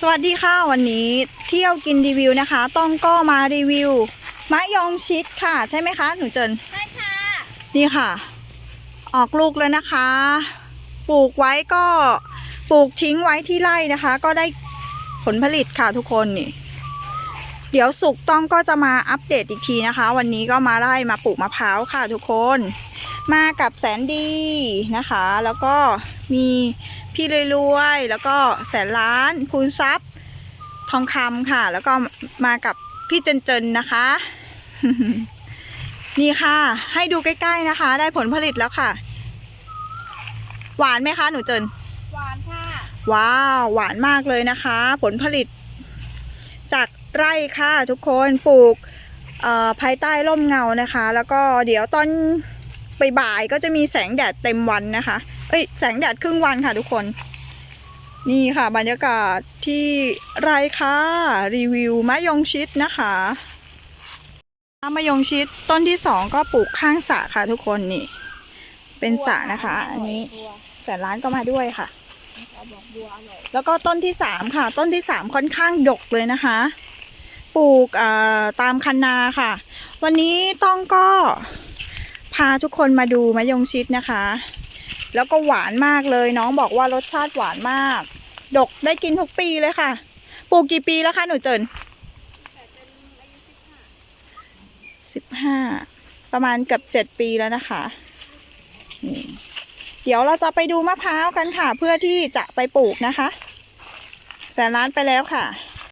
สวัสดีค่ะวันนี้เที่ยวกินรีวิวนะคะ ต้องก็มารีวิวมะยองชิดค่ะ ใช่ไหมคะหนูเจินใช่ค่ะนี่ค่ะ ออกลูกแล้วนะคะ ปลูกไว้ก็ปลูกทิ้งไว้ที่ไร่นะคะ ก็ได้ผลผลิตค่ะทุกคนนี่ เดี๋ยวสุกต้องก็จะมาอัปเดตอีกทีนะคะ วันนี้ก็มาไร่มาปลูกมะพร้าวค่ะทุกคน มากับแสนดีนะคะ แล้วก็มี พี่รวยๆแล้วก็แสนล้านพูนทรัพย์ทองคำค่ะ แล้วก็มากับพี่เจนเจนนะคะ นี่ค่ะ ให้ดูใกล้ๆนะคะ ได้ผลผลิตแล้วค่ะ หวานไหมคะหนูเจนหวานค่ะว้าวหวานมากเลยนะคะ ผลผลิต จากไร่ค่ะ ทุกคนปลูกเอ่อภายใต้ร่มเงานะคะ แล้วก็เดี๋ยวตอนบ่ายๆก็จะมีแสงแดดเต็มวันนะคะเอ้ยแสงแดดครึ่งวันค่ะทุกคน นี่ค่ะ บรรยากาศที่ไร่ค่ะ รีวิวมะยงชิดนะคะมะยงชิดต้นที่สองก็ปลูกข้างสระค่ะ ทุกคนนี่ เป็นสระนะคะ อันนี้แสนล้านก็มาด้วยค่ะ แล้วก็ต้นที่สามค่ะ ต้นที่สามค่อนข้างดกเลยนะคะ ปลูกตามคันนาค่ะ วันนี้ต้องก็พาทุกคนมาดูมะยงชิดนะคะ แล้วก็หวานมากเลย น้องบอกว่ารสชาติหวานมาก ดกได้กินทุกปีเลยค่ะ ปลูกกี่ปีแล้วคะหนูเจินสิบห้าประมาณเกือบเจ็ดปีแล้วนะคะนี่เดี๋ยวเราจะไปดูมะพร้าวกันค่ะ เพื่อที่จะไปปลูกนะคะ แสนล้านไปแล้วค่ะ